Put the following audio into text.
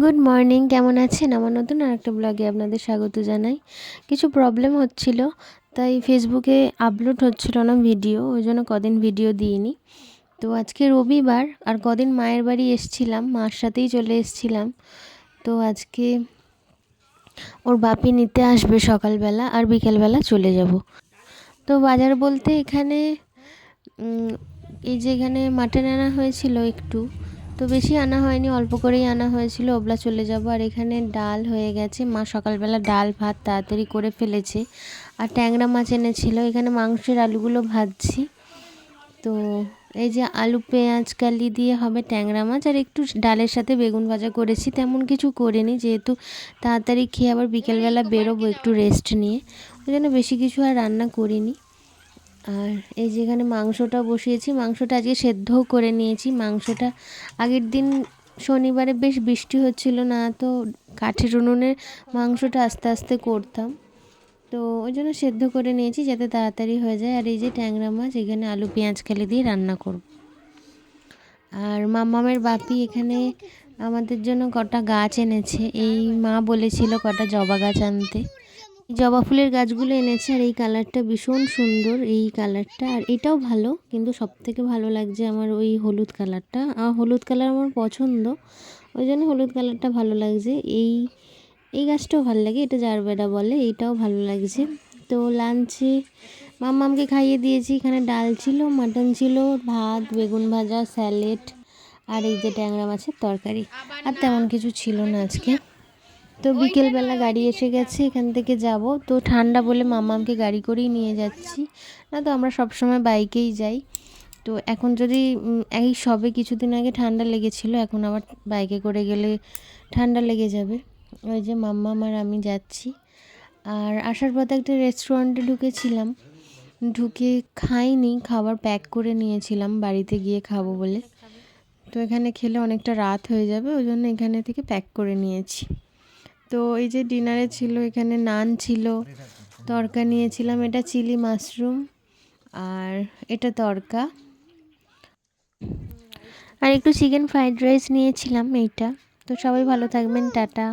Good morning কেমন আছেন? আমার নতুন আর একটা ব্লগে আপনাদের স্বাগত জানাই। কিছু প্রবলেম হচ্ছিল, তাই ফেসবুকে আপলোড হচ্ছিল না ভিডিও ওই জন্য কদিন ভিডিও দিইনি। তো আজকে রবিবার, আর কদিন মায়ের বাড়ি এসছিলাম, মার সাথেই চলে এসছিলাম। তো আজকে ওর বাপি নিতে আসবে সকালবেলা, আর বিকেলবেলা চলে যাব। তো বাজার বলতে এখানে এই যে এখানে মাটন আনা হয়েছিল একটু তো বেশি আনা হয়নি, অল্প করেই আনা হয়েছিল, ওবলা চলে যাব। আর এখানে ডাল হয়ে গেছে। মা সকালবেলা ডাল ভাত তাড়াতাড়ি করে ফেলেছে। আর ট্যাংরা মাছ এনেছিল। এখানে মাংসের আলুগুলো ভাজছি। তো এই যে আলু, পেঁয়াজ, কালি দিয়ে হবে ট্যাংরা মাছ। আর একটু ডালের সাথে বেগুন ভাজা করেছি। তেমন কিছু করিনি, যেহেতু তাড়াতাড়ি খেয়ে আবার বিকেলবেলা বেরোবো একটু রেস্ট নিয়ে। ওই জন্য বেশি কিছু আর রান্না করিনি। আর এই যেখানে মাংসটা বসিয়েছি, মাংসটা আজকে সেদ্ধও করে নিয়েছি। মাংসটা আগের দিন শনিবারে বেশ বৃষ্টি হচ্ছিল না, তো কাঠের উনুনে মাংসটা আস্তে আস্তে করতাম। তো ওই জন্য সেদ্ধ করে নিয়েছি যাতে তাড়াতাড়ি হয়ে যায়। আর এই যে ট্যাংরা মাছ, এখানে আলু, পেঁয়াজ খালি দিয়ে রান্না করব। আর মামামের বাপি এখানে আমাদের জন্য কটা গাছ এনেছে। এই মা বলেছিল কটা জবা গাছ আনতে। জবা ফুলের গাছগুলো এনেছে আর এই কালারটা ভীষণ সুন্দর, এই কালারটা। আর এটাও ভালো, কিন্তু সব থেকে ভালো লাগছে আমার ওই হলুদ কালারটা। আর হলুদ কালার আমার পছন্দ, ওই জন্য হলুদ কালারটা ভালো লাগছে। এই এই গাছটাও ভালো লাগে, এটা জারবেডা বলে, এইটাও ভালো লাগছে। তো লাঞ্চে মাম্মামকে খাইয়ে দিয়েছি, এখানে ডাল ছিল, মাটন ছিল, ভাত, বেগুন ভাজা, স্যালেড, আর এই যে ট্যাংরা মাছের তরকারি। আর তেমন কিছু ছিল না আজকে। তো বিকেলবেলা গাড়ি এসে গেছে এখান থেকে যাব। তো ঠান্ডা বলে মামামকে গাড়ি করেই নিয়ে যাচ্ছি। না তো আমরা সবসময় বাইকেই যাই। তো এখন যদি এই সবে কিছুদিন আগে ঠান্ডা লেগেছিল এখন আবার বাইকে করে গেলে ঠান্ডা লেগে যাবে। ওই যে মাম্মা আর আমি যাচ্ছি। আর আসার পথে একটা রেস্টুরেন্টে ঢুকেছিলাম। ঢুকে খাইনি খাবার প্যাক করে নিয়েছিলাম বাড়িতে গিয়ে খাব বলে। তো এখানে খেলে অনেকটা রাত হয়ে যাবে ওই জন্য এখানে থেকে প্যাক করে নিয়েছি। তো এই যে ডিনারে ছিল, এখানে নান ছিল, তরকা নিয়েছিলাম। এটা চিলি মাশরুম আর এটা তরকা। আর একটু চিকেন ফ্রাইড রাইস নিয়েছিলাম এইটা। তো সবাই ভালো থাকবেন, টাটা।